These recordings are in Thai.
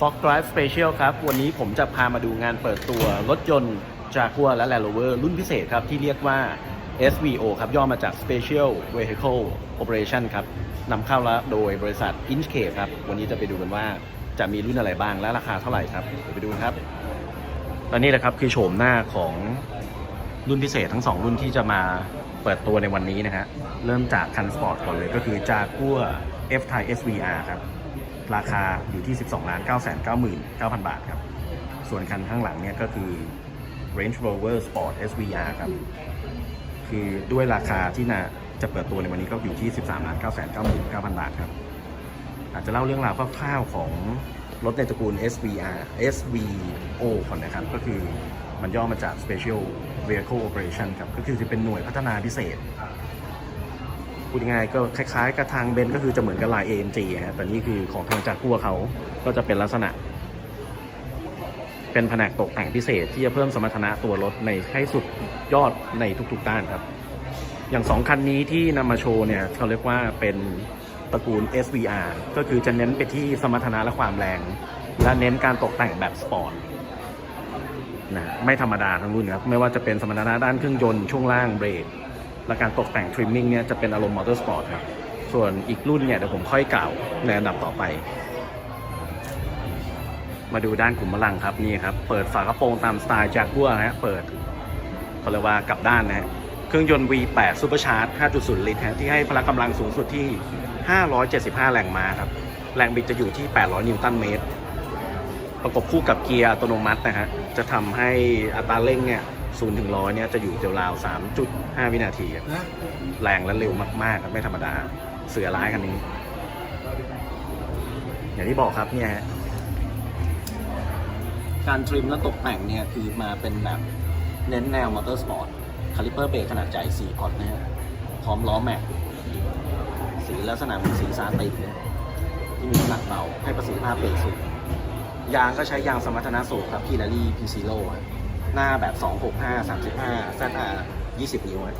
Fox Drive Special ครับ วันนี้ผมจะพามาดูงานเปิดตัวรถยนต์ Jaguar และ Land Rover รุ่นพิเศษครับ ที่เรียกว่า SVO ครับ ย่อมาจาก Special Vehicle Operation ครับนำเข้าแล้วโดยบริษัท Inchcape ครับ วันนี้จะไปดูกันว่าจะมีรุ่นอะไรบ้างและราคาเท่าไหร่ครับเดี๋ยวไปดูครับและนี่แหละครับคือโฉมหน้าของรุ่นพิเศษทั้งสองรุ่นที่จะมาเปิดตัวในวันนี้นะฮะเริ่มจากคันสปอร์ตก่อนเลยก็คือ Jaguar F-Type SVR ครับ ราคาอยู่ที่ 12ล้าน9 9 9 9 0 0บาทครับ ส่วนคันข้างหลังเนี่ยก็คือ Range Rover Sport SVR ครับ คือด้วยราคาที่น่าจะเปิดตัวในวันนี้ก็อยู่ที่ 13ล้าน9 9 9 9 0 0 บาทครับ อาจจะเล่าเรื่องราวคร่าวๆของรถในตระกูล SVR SVO ก่อนนะครับ ก็คือมันย่อมาจาก Special Vehicle Operation ครับ ก็คือจะเป็นหน่วยพัฒนาพิเศษ พูดง่ายๆก็คล้ายๆกับทางเบนซ์ก็คือจะเหมือนกับลาย AMG ฮะแต่นี่คือของทางจากกัวเขาก็จะเป็นลักษณะ เป็นแผนกตกแต่งพิเศษที่จะเพิ่มสมรรถนะตัวรถในให้สุดยอดในทุกๆด้านครับ อย่างสองคันนี้ที่นำมาโชว์เนี่ยเขาเรียกว่าเป็นตระกูล SVR ก็คือจะเน้นไปที่สมรรถนะและความแรง และเน้นการตกแต่งแบบสปอร์ตนะไม่ธรรมดาทั้งรุ่นครับ ไม่ว่าจะเป็นสมรรถนะด้านเครื่องยนต์ช่วงล่างเบรก และการตกแต่งทริมมิ่งเนี่ยจะเป็นอารมณ์มอเตอร์สปอร์ตครับ ส่วนอีกรุ่นเนี่ยเดี๋ยวผมค่อยกล่าวในอันดับต่อไป มาดูด้านขุมพลังครับนี่ครับ เปิดฝากระโปรงตามสไตล์จากัวนะฮะเปิดเขาเรียกว่ากลับด้านนะฮะเครื่องยนต์ V8 Supercharge 5.0 ลิตรฮะที่ให้พละกำลังสูงสุดที่ 575 แรงม้าครับ แรงบิดจะอยู่ที่ 800 นิวตันเมตร ประกบคู่กับเกียร์อัตโนมัตินะฮะจะทำให้อัตราเร่งเนี่ย 0ถึง100เนี่ยจะอยู่ราวๆ3.5วินาทีครับแรงและเร็วมากๆครับไม่ธรรมดา เสือร้ายคันนี้ อย่างที่บอกครับเนี่ยฮะการทริมและตกแต่งเนี่ยคือมาเป็นแบบเน้นแนวมอเตอร์สปอร์ตคาลิเปอร์เบรกขนาดใหญ่4พอร์ตนะฮะพร้อมล้อแม็กสีลักษณะเหมือนสีซาตินเนี่ยที่มีน้ำหนักเบาให้ประสิทธิภาพเบรกสูงยางก็ใช้ยางสมรรถนะสูงครับพีลารี่พีซีโร่ หน้าแบบ 265 35 ZR 20 นิ้วอะ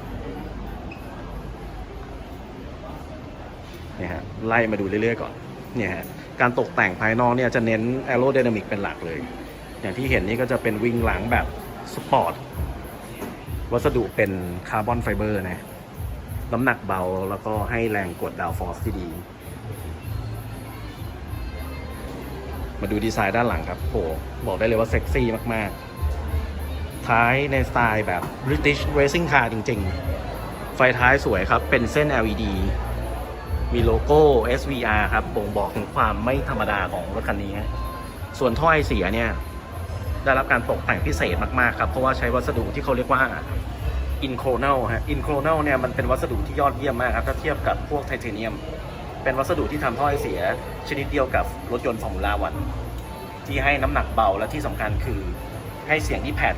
เนี่ยฮะไล่มาดูเรื่อยๆก่อนเนี่ยฮะการตกแต่งภายนอกเนี่ยจะเน้นแอโร d y นามิกเป็นหลักเลย อย่างที่เห็นนี่ก็จะเป็นวิงหลังแบบสปอร์ตวัสดุเป็นคาร์บอนไฟเบอร์นะ น้ำหนักเบาแล้วก็ให้แรงกดดาวฟอร์สที่ดี มาดูดีไซน์ด้านหลังครับโหบอกได้เลยว่าเซ็กซี่มาก ๆ ท้ายในสไตล์แบบ British Racing Car จริง ๆ ไฟท้ายสวยครับ เป็นเส้น LED มีโลโก้ SVR ครับ บ่งบอกถึงความไม่ธรรมดาของรถคันนี้ ส่วนท่อไอเสียเนี่ย ได้รับการตกแต่งพิเศษมากๆครับ เพราะว่าใช้วัสดุที่เขาเรียกว่า Inconel ฮะ Inconel เนี่ยมันเป็นวัสดุที่ยอดเยี่ยมมากครับ ถ้าเทียบกับพวกไทเทเนียม เป็นวัสดุที่ทำท่อไอเสีย ชนิดเดียวกับรถยนต์ฟอร์มูล่าวัน ที่ให้น้ำหนักเบาและที่สำคัญคือให้เสียงที่แผด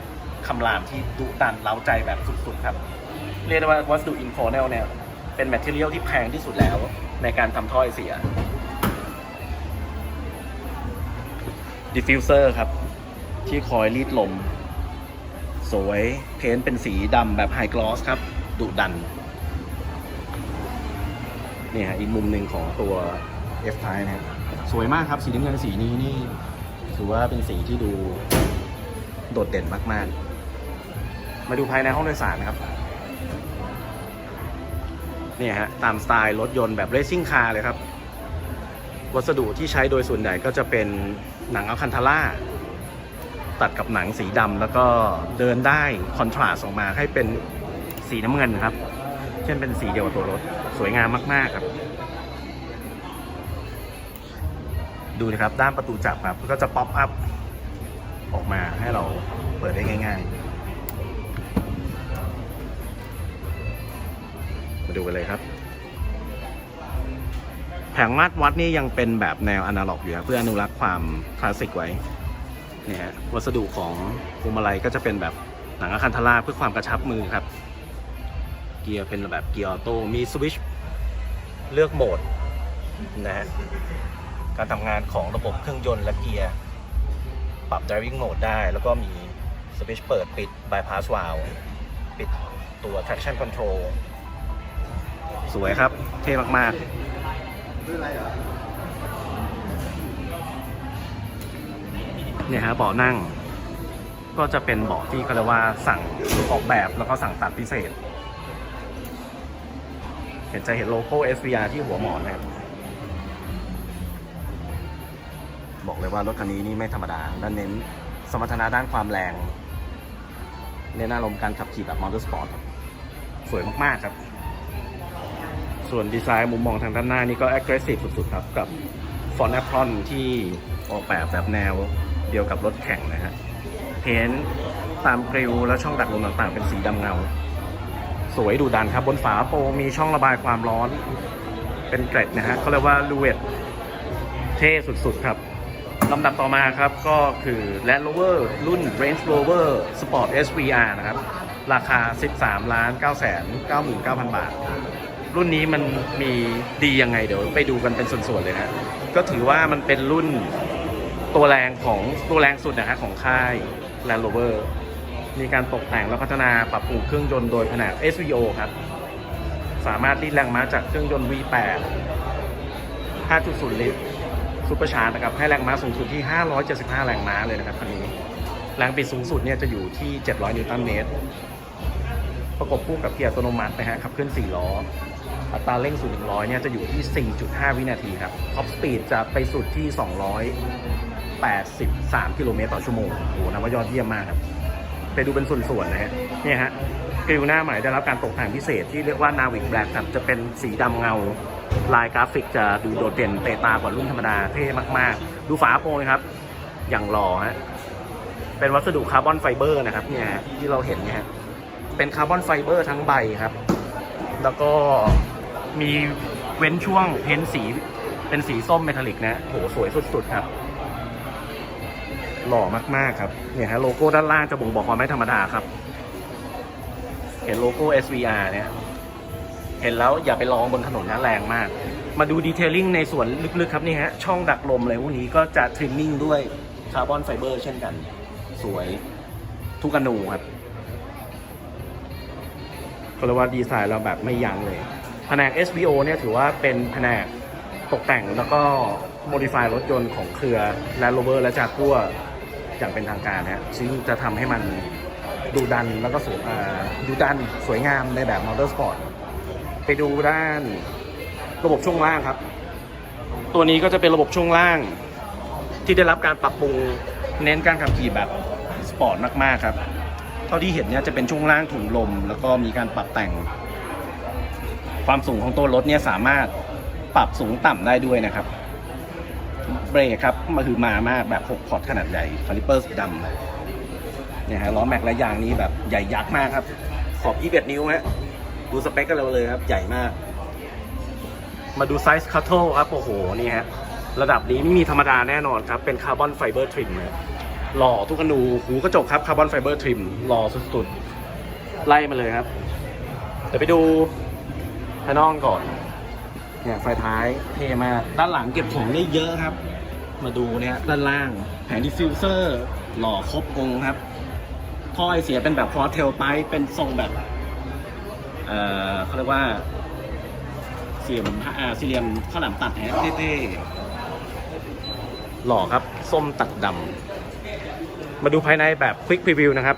คำรามที่ดุดันเล้าใจแบบสุดๆครับ เรียกได้ว่าวัสดุ Inconel เนี่ย เป็นแมทเทียลที่แพงที่สุดแล้วในการทำท่อไอเสียดิฟฟิวเซอร์ครับ ที่คอยรีดลม สวยเพ้นเป็นสีดำแบบไฮกลอสครับ ดุดัน นี่ฮะอีกมุมหนึ่งของตัว F t i นะฮะสวยมากครับ สีน้ำเงินสีนี้นี่ ถือว่าเป็นสีที่ดูโดดเด่นมาก ๆ มาดูภายในห้องโดยสารนะครับเนี่ยฮะตามสไตล์รถยนต์แบบเรซิ่งคาร์เลยครับ วัสดุที่ใช้โดยส่วนใหญ่ก็จะเป็นหนังอัลคันทาร่าตัดกับหนังสีดำแล้วก็เดินได้คอนทราสต์ออกมาให้เป็นสีน้ำเงินครับ เช่นเป็นสีเดียวกับตัวรถ สวยงามมาก ๆ ครับ ดูนะครับด้านประตูจับครับ ก็จะป๊อปอัพออกมาให้เราเปิดได้ง่าย ๆ มาดูกันเลยครับ แผงมาดวัดนี่ยังเป็นแบบแนวอนาล็อกอยู่ครับเพื่ออนุรักษ์ความคลาสสิกไว้เนี่ยฮะวัสดุของพวงมาลัยก็จะเป็นแบบหนังอะคันทาร่าเพื่อความกระชับมือครับ เกียร์เป็นแบบเกียร์ออโต้มีสวิชเลือกโหมดนะฮะการทำงานของระบบเครื่องยนต์และเกียร์ ปรับ driving mode ได้ แล้วก็มีสวิชเปิดปิด bypass valve ปิดตัว traction control สวยครับ เท่มากๆเนี่ยฮะเบาะนั่ง ก็จะเป็นเบาะที่เขาเรียกว่าสั่งออกแบบแล้วก็สั่งตัดพิเศษ เห็นจะเห็นโลโก้ SVR ที่หัวหมอนนะครับบอกเลยว่ารถคันนี้นี่ไม่ธรรมดาและเน้นสมรรถนะด้านความแรง เน้นอารมณ์การขับขี่แบบมอเตอร์สปอร์ตสวยมาก ๆ ครับ ส่วนดีไซน์มุมมองทางด้านหน้านี่ก็ aggressive สุดๆครับ กับฟอนต์แอปพลอนที่ออกแบบแบบแนวเดียวกับรถแข่งนะฮะเพ้นตามกริลและช่องดักลมต่างๆ เป็นสีดำเงา สวยดูดันครับบนฝาโปรมีช่องระบายความร้อน เป็นเกร็ดนะฮะเขาเรียกว่าลูเวตเท่สุดๆครับลำดับต่อมาครับก็คือ Land Rover รุ่น Range Rover Sport SVR นะครับ ราคา 13 ล้าน 9 99,000 บาท รุ่นนี้มันมีดียังไงเดี๋ยวไปดูกันเป็นส่วนๆเลยนะก็ถือว่ามันเป็นรุ่นตัวแรงของตัวแรงสุดนะฮะของค่าย Land Rover มีการตกแต่งและพัฒนาปรับปรุงเครื่องยนต์โดยแผนก SVO ครับ สามารถรีดแรงม้าจากเครื่องยนต์ V8 5.0 ลิตรซูเปอร์ชาร์จนะครับ ให้แรงม้าสูงสุดที่ 575 แรงม้าเลยนะครับคันนี้ แรงบิดสูงสุดเนี่ยจะอยู่ที่ 700 นิวตันเมตร ประกบคู่กับเกียร์อัตโนมัตินะฮะขับเคลื่อน4ล้อ อัตราเร่งสู่ 100 เนี่ยจะอยู่ที่ 4.5 วินาทีครับ ท็อปสปีดจะไปสุดที่ 283 กิโลเมตรต่อชั่วโมง โอ้โหนับว่ายอดเยี่ยมมากครับ ไปดูเป็นส่วนๆนะฮะ เนี่ยฮะกริวหน้าใหม่ได้รับการตกแต่งพิเศษที่เรียกว่า Navic Black ครับ จะเป็นสีดำเงา ลายกราฟิกจะดูโดดเด่นเตะตากว่ารุ่นธรรมดา เท่มากๆ ดูฝาโปรงนะครับ อย่างหล่อฮะ เป็นวัสดุคาร์บอนไฟเบอร์นะครับ เนี่ยฮะที่เราเห็นเนี่ยฮะเป็นคาร์บอนไฟเบอร์ทั้งใบครับ แล้วก็ มีเว้นช่วงเพ้นสีเป็นสีส้มเมทัลลิกนะโหสวยสุดๆครับ หล่อมากๆครับ เนี่ยฮะโลโก้ด้านล่างจะบ่งบอกความไม่ธรรมดาครับ เห็นโลโก้ SVR เนี่ย เห็นแล้วอย่าไปลองบนถนนนะแรงมาก มาดูดีเทลลิ่งในส่วนลึกๆครับนี่ฮะ ช่องดักลมอะไรพวกนี้ก็จะทริมมิ่งด้วยคาร์บอนไฟเบอร์เช่นกัน สวยทุกอนูครับก็เรียกว่าดีไซน์เราแบบไม่ยั้งเลย ผนก SBO เนี่ยถือว่าเป็นแผนกตกแต่งแล้วก็โมดิฟายรถยนต์ของเครือ Land Rover และจากัวอย่างเป็นทางการนะฮะซึ่งจะทำให้มันดูดันแล้วก็สวยดูดันสวยงามในแบบมอเตอร์สปอร์ตไปดูด้านระบบช่วงล่างครับ ตัวนี้ก็จะเป็นระบบช่วงล่าง ที่ได้รับการปรับปรุงเน้นการขับขี่แบบสปอร์ตมากๆครับ เท่าที่เห็นเนี่ยจะเป็นช่วงล่างถุงลม แล้วก็มีการปรับแต่ง ความสูงของตัวรถเนี่ยสามารถปรับสูงต่ำได้ด้วยนะครับ เบรกครับมาคือมามากแบบ 6 พอร์ตขนาดใหญ่คาลิเปอร์สีดำเนี่ยฮะล้อแม็กและยางนี้แบบใหญ่ยักษ์มากครับ ขอบ 21 นิ้วฮะดูสเปคกันเราเลยครับ ใหญ่มาก มาดูไซส์คัตเทิลครับ โอ้โห นี่ฮะ ระดับนี้ไม่มีธรรมดาแน่นอนครับ เป็นคาร์บอนไฟเบอร์ทริมเลยหล่อทุกอนูหูกระจกครับคาร์บอนไฟเบอร์ทริมหล่อสุดๆ ไล่มาเลยครับ เดี๋ยวไปดู ภายนอกก่อน เนี่ยไฟท้ายเท่มากด้านหลังเก็บของได้เยอะครับ มาดูเนี่ยด้านล่างแผงดิฟฟิวเซอร์ หล่อครบองค์ครับท่อไอเสียเป็นแบบฟอเทลไ e เป็นทรงแบบ เอ่อเขาเรียกว่าสี่เหลี่ยมอ่าสี่เหลี่ยมข้าวหลามตัดแฮะเท่ๆหล่อครับ ส้มตัดดำมาดูภายในแบบควิกพรีวิวนะครับ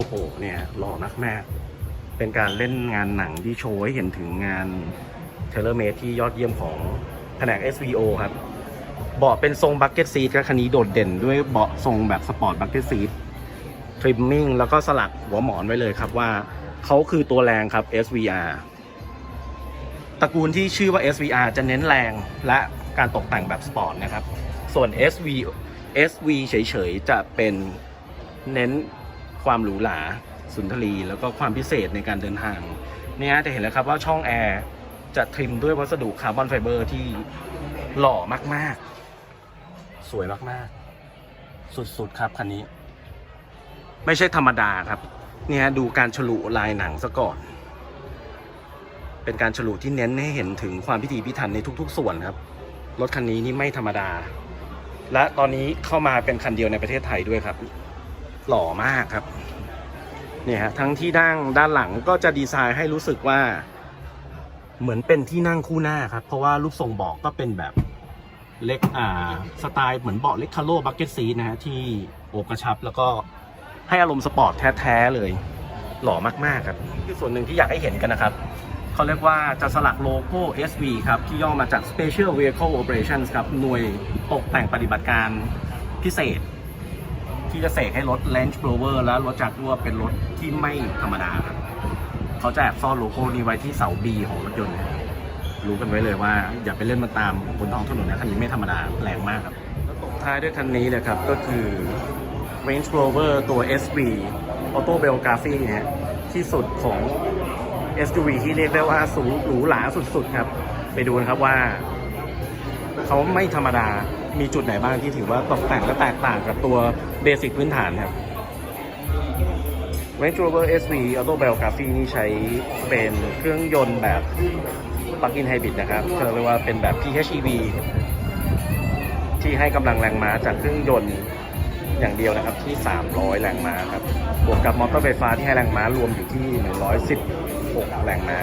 อ้โหเนี่ยหล่อมากแม่เป็นการเล่นงานหนังที่โชว์ให้เห็นถึงงานเทเลเมทที่ยอดเยี่ยมของแผนก SVO ครับ เบาะเป็นทรงบักเก็ตซีทครับคันนี้โดดเด่นด้วยเบาะทรงแบบสปอร์ตบักเก็ตซีททริมมิ่งแล้วก็สลักหัวหมอนไว้เลยครับว่าเขาคือตัวแรงครับ SVR ตระกูลที่ชื่อว่า SVR จะเน้นแรงและการตกแต่งแบบสปอร์ตนะครับ ส่วน SV SV เฉยๆ จะเป็นเน้น ความหรูหราสุนทรีแล้วก็ความพิเศษในการเดินทางเนี่ยจะเห็นแล้วครับว่าช่องแอร์จะทริมด้วยวัสดุคาร์บอนไฟเบอร์ที่หล่อมากๆ สวยมากๆ สุดๆครับคันนี้ ไม่ใช่ธรรมดาครับ เนี่ยดูการฉลุลายหนังซะก่อน เป็นการฉลุที่เน้นให้เห็นถึงความพิถีพิถันในทุก ๆ ส่วนครับ รถคันนี้นี่ไม่ธรรมดา และตอนนี้เข้ามาเป็นคันเดียวในประเทศไทยด้วยครับ หล่อมากครับเนี่ยฮะทั้งที่ด้านด้านหลังก็จะดีไซน์ให้รู้สึกว่า เหมือนเป็นที่นั่งคู่หน้าครับ เพราะว่ารูปทรงเบอกก็เป็นแบบเล็กอ่าสไตล์เหมือนเบาะเล็กคาโลบักเก็ตซีนะฮะที่โอกระชับแล้วก็ให้อารมณ์สปอร์ตแท้ๆเลย หล่อมากๆครับคือส่วนหนึ่งที่อยากให้เห็นกันนะครับเขาเรียกว่าจะสลักโลโก้ SV ครับ ที่ย่อมาจาก Special Vehicle Operations ครับหน่วยตกแต่งปฏิบัติการพิเศษ ที่จะเสกให้รถ Range Rover และรถจากรัวเป็นรถที่ไม่ธรรมดาครับเขาจะแอบซ่อนโลโก้นี้ไว้ที่เสา B ของรถยนต์นะรู้กันไว้เลยว่า อย่าไปเล่นมันตามบนท้องถนนนะคันนี้ไม่ธรรมดาแรงมากครับแล้วตบท้ายด้วยคันนี้นะครับก็คือ Range Rover ตัว SV Auto Biography นะฮะที่สุดของ SUV ที่เรียกได้ว่าสูงหรูหราสุดๆครับ ไปดูนะครับว่า เขาไม่ธรรมดา มีจุดไหนบ้างที่ถือว่าตกแต่งและแตกต่างกับตัวเบสิกพื้นฐานครับ Range Rover SV Auto Biography นี่ใช้เป็นเครื่องยนต์แบบ Plug-in Hybrid นะครับเรียกว่าเป็นแบบ PHEV ที่ให้กำลังแรงม้าจากเครื่องยนต์อย่างเดียวนะครับที่ 300 แรงม้าครับ บวกกับมอเตอร์ไฟฟ้าที่ให้แรงม้ารวมอยู่ที่ 116 แรงม้า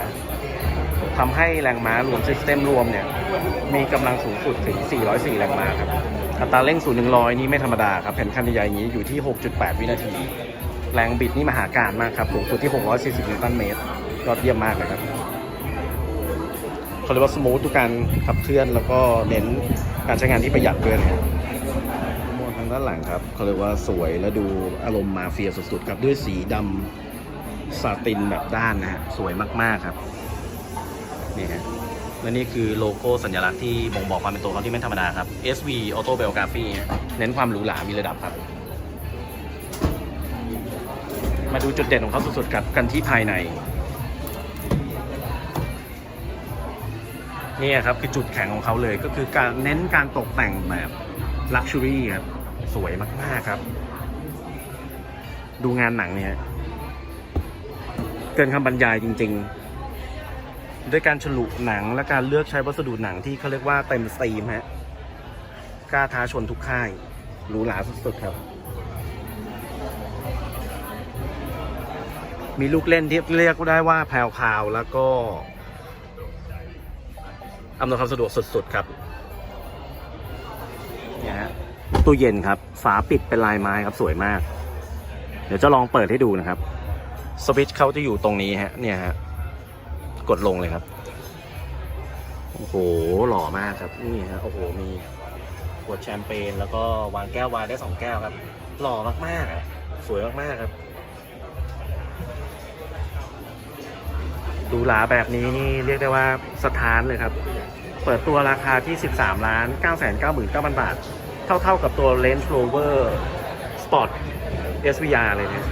ทำให้แรงม้ารวมซิสเต็มรวมเนี่ยมีกำลังสูงสุดถึง 404 แรงม้าครับ อัตราเร่ง0 100 นี่ไม่ธรรมดาครับแผ่นคันใหญ่อย่างนี้อยู่ที่ 6.8 วินาที แรงบิดนี่มหาการมากครับสูงสุดที่ 640 นิวตันเมตรยอดเยี่ยมมากเลยครับเขาเรียกว่าสมูททุกการขับเคลื่อนแล้วก็เน้นการใช้งานที่ประหยัดด้วยนะครับมองทางด้านหลังครับเขาเรียกว่าสวยและดูอารมณ์มาเฟียสุดๆครับด้วยสีดำซาตินแบบด้านนะฮะสวยมากๆครับ นี่ฮะและนี่คือโลโก้สัญลักษณ์ที่บ่งบอกความเป็นตัวเขาที่ไม่ธรรมดาครับ SV Auto Biography เน้นความหรูหรา มีระดับครับ มาดูจุดเด่นของเขาสุดๆครับกันที่ภายใน นี่ครับคือจุดแข็งของเขาเลยก็คือการเน้นการตกแต่งแบบลักชัวรี่ครับ สวยมากๆครับ ดูงานหนังเนี่ยเกินคำบรรยายจริง ๆ ด้วยการฉลุหนังและการเลือกใช้วัสดุหนังที่เขาเรียกว่าเต็มสตรีมฮะกล้าท้าชนทุกค่ายหรูหราสุดๆครับ มีลูกเล่นที่เรียกได้ว่าแพรวพาวแล้วก็อำนวยความสะดวกสุดๆครับเนี่ยฮะตู้เย็นครับ ฝาปิดเป็นลายไม้ครับสวยมาก เดี๋ยวจะลองเปิดให้ดูนะครับ สวิตช์เขาจะอยู่ตรงนี้ฮะเนี่ยฮะ กดลงเลยครับ โอ้โห หล่อมากครับ นี่ฮะ โอ้โห มีขวดแชมเปญแล้วก็วางแก้ววายได้สองแก้วครับ หล่อมากๆอะสวยมากๆครับ ดูหลาแบบนี้นี่เรียกได้ว่าสถานเลยครับ เปิดตัวราคาที่ 13ล้าน9 9 9 0 0 0บาท เท่าๆกับตัว Range Rover Sport SVR เลยเนี่ย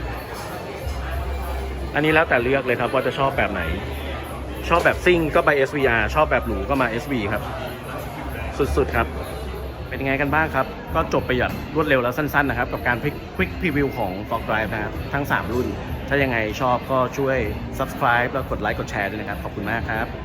อันนี้แล้วแต่เลือกเลยครับว่าจะชอบแบบไหน ชอบแบบซิ่งก็ไป SVR ชอบแบบหรูก็มา SV ครับ สุดๆครับ เป็นยังไงกันบ้างครับ ก็จบไปอย่างรวดเร็วแล้วสั้นๆนะครับ กับการควิกพรีวิวของ f o x Drive นะครับ ทั้ง 3 รุ่น ถ้ายังไงชอบก็ช่วย subscribe แล้วกดไลค์กดแชร์ด้วยนะครับ ขอบคุณมากครับ